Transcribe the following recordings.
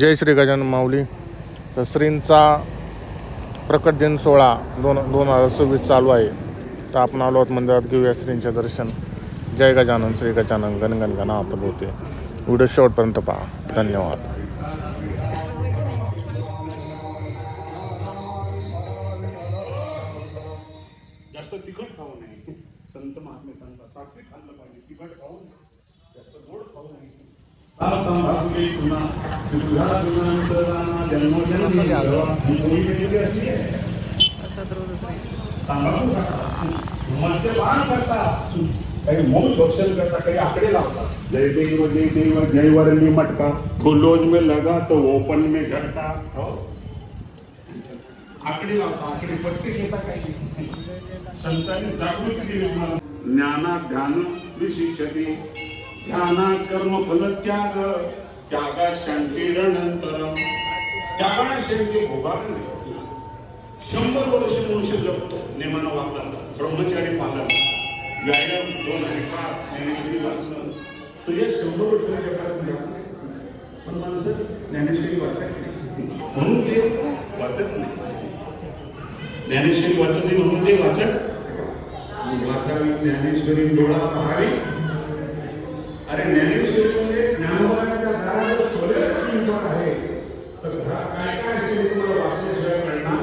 जय श्री गजानन माऊली. तर श्रींचा प्रकट दिन सोहळा दोन दोन हजार सव्वीस चालू आहे. तर आपण आलो आहोत मंदिरात घेऊया श्रींचे दर्शन. जय गजानन श्री गजानन गणगण गणा आपण होते. व्हिडिओ शेवटपर्यंत पहा. धन्यवाद. तिखट खाऊ नये. संत महात्मे सांगतात सात्विक खाल्लं पाहिजे तिखट खाऊ जास्त गोड खाऊ नये. तारतम पुन्हा जन्मोजन्मी ही कोणी केलेली तांबाखू खाता. मद्यपान करता काही मौन भक्षण करता काही आकडे लावतात जय देव जय देव जय वरली मटका फुलोज में लगा तो ओपन में घटता आकडे लावता आकडे पत्ते घेता काही संतांनी जागृती दिली ज्ञाना ध्यान विशिषते ध्याना कर्म फल त्याग त्यागा शांतीनंतर त्यागाने शांती भोगावे शंभर वर्ष मनुष्य जगतो नेमानं वागतात ब्रह्मचारी पालन व्यायाम दोन आणि पाच ज्ञानेश्वरी वाचणं तुझे शंभर वर्ष जगात म्हणजे पण माणसं ज्ञानेश्वरी वाचत नाही. म्हणून ते वाचत नाही. ज्ञानेश्वरी वाचत नाही म्हणून ते वाचत वाचावी ज्ञानेश्वरी डोळा पहावी अरे ज्ञानेश्वरी म्हणजे ज्ञानोबाच्या दारावर खोले शिल्पकार आहे. तर घरात काय काय तुम्हाला वाचल्याशिवाय कळणार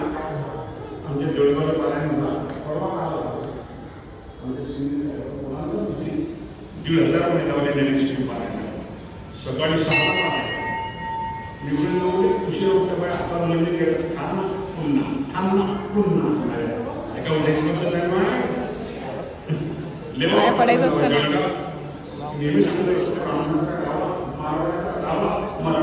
आमच्या डोळ्यावर पारायण म्हणा परवा आला दीड हजार महिने लावले ज्ञानेश्वरी पारायण सकाळी पारायण निवडून निवडून उशीर होता बाय आता लग्न केलं थांब पुन्हा थांब पुन्हा एका उद्याची नाही बा. लय काय पडायचं असतं మన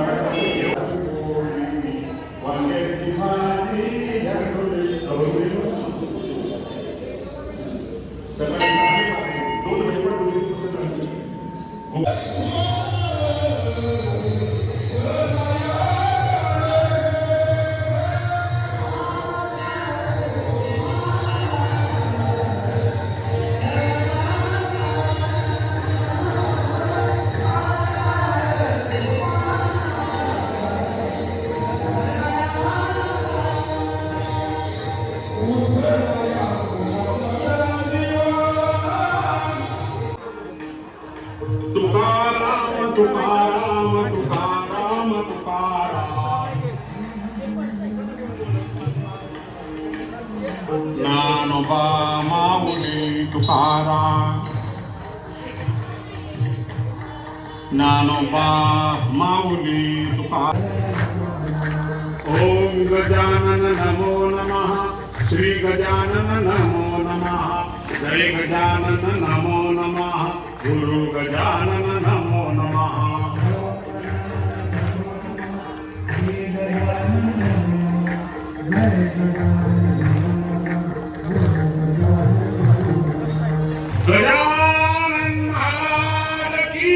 ನಾನೊಬ್ಬ ಮಾಮೂಲಿ ತುಕಾರ ನಾನೊಬ್ಬ ಮಾಮೂಲಿ गजानन नमो नमः जय गजानन नमो नमः गुरु गजानन नमो नमः गजानन महाराज की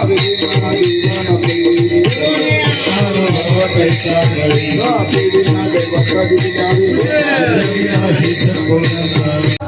Thank you.